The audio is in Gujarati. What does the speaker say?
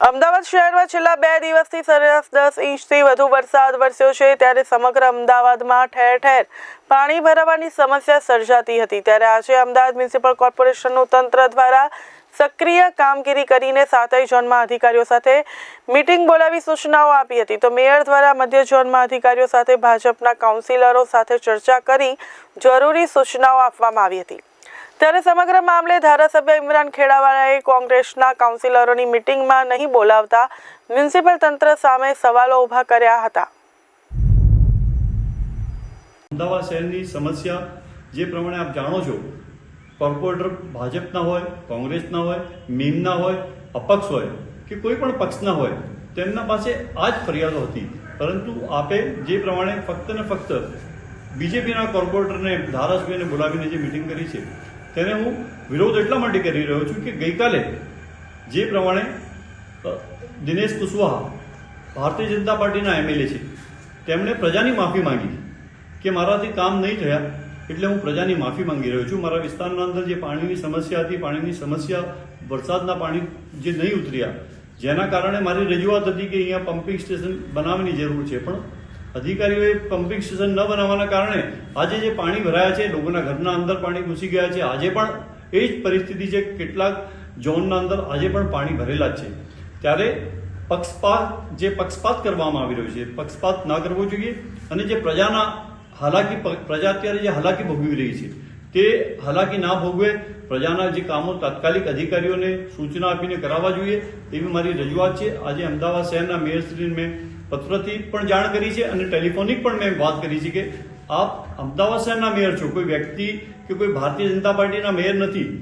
અમદાવાદ શહેરમાં છેલ્લા બે દિવસથી સરેરાશ દસ ઇંચથી વધુ વરસાદ વરસ્યો છે. ત્યારે સમગ્ર અમદાવાદમાં ઠેર ઠેર પાણી ભરાવાની સમસ્યા સર્જાતી હતી. ત્યારે આજે અમદાવાદ મ્યુનિસિપલ કોર્પોરેશનનું તંત્ર દ્વારા સક્રિય કામગીરી કરીને સાતય ઝોનમાં અધિકારીઓ સાથે મીટિંગ બોલાવી સૂચનાઓ આપી હતી. તો મેયર દ્વારા મધ્ય ઝોનમાં અધિકારીઓ સાથે ભાજપના કાઉન્સિલરો સાથે ચર્ચા કરી જરૂરી સૂચનાઓ આપવામાં આવી હતી. ત્યારે સમગ્ર મામલે ધારાસભ્ય ઇમરાન ખેડાવાલાએ કોંગ્રેસના કાઉન્સિલરોની મિટિંગમાં નહીં બોલાવતા મ્યુનિસિપલ તંત્ર સામે સવાલો ઊભા કર્યા હતા. અમદાવાદ શહેરની સમસ્યા જે પ્રમાણે આપ જાણો છો, કોર્પોરેટર ભાજપના હોય, કોંગ્રેસના હોય, મીમના હોય, અપક્ષ હોય કે કોઈ પણ પક્ષના હોય, તેમના પાસે આ જ ફરિયાદો હતી. પરંતુ આપે જે પ્રમાણે ફક્ત ને ફક્ત બીજેપીના કોર્પોરેટરને, ધારાસભ્યને બોલાવીને જે મિટિંગ કરી છે તેને હું વિરોધ એટલા માટે કરી રહ્યો છું કે ગઈકાલે જે પ્રમાણે દિનેશ કુશવાહા ભારતીય જનતા પાર્ટીના એમએલએ છે, તેમણે પ્રજાની માફી માંગી કે મારાથી કામ નહીં થયા એટલે હું પ્રજાની માફી માંગી રહ્યો છું. મારા વિસ્તારના અંદર જે પાણીની સમસ્યા હતી, પાણીની સમસ્યા, વરસાદના પાણી જે નહીં ઉતર્યા, જેના કારણે મારી રજૂઆત હતી કે અહીંયા પમ્પિંગ સ્ટેશન બનાવવાની જરૂર છે. પણ અધિકારીઓએ પમ્પિંગ સ્ટેશન ન બનાવવાના કારણે આજે જે પાણી ભરાયા છે, લોકોના ઘરના અંદર પાણી ઘૂસી ગયા છે, આજે પણ એ જ પરિસ્થિતિ છે, કેટલાક ઝોનના અંદર આજે પણ પાણી ભરેલા છે. ત્યારે પક્ષપાત, જે પક્ષપાત કરવામાં આવી રહ્યો છે, પક્ષપાત ના કરવો જોઈએ અને જે પ્રજાના હાલાકી પ્રજા અત્યારે જે હાલાકી ભોગવી રહી છે તે હાલાકી ના ભોગવે પ્રજાના જે કામો તાત્કાલિક અધિકારીઓને સૂચના આપીને કરાવવા જોઈએ એવી મારી રજૂઆત છે. આજે અમદાવાદ શહેરના મેયરશ્રીને મેં પત્રથી પણ જાણ કરી છે અને ટેલિફોનિક પણ મેં વાત કરી છે કે આપ અમદાવાદ શહેરના મેયર છો. કોઈ વ્યક્તિ કે કોઈ ભારતીય જનતા પાર્ટીના મેયર નથી.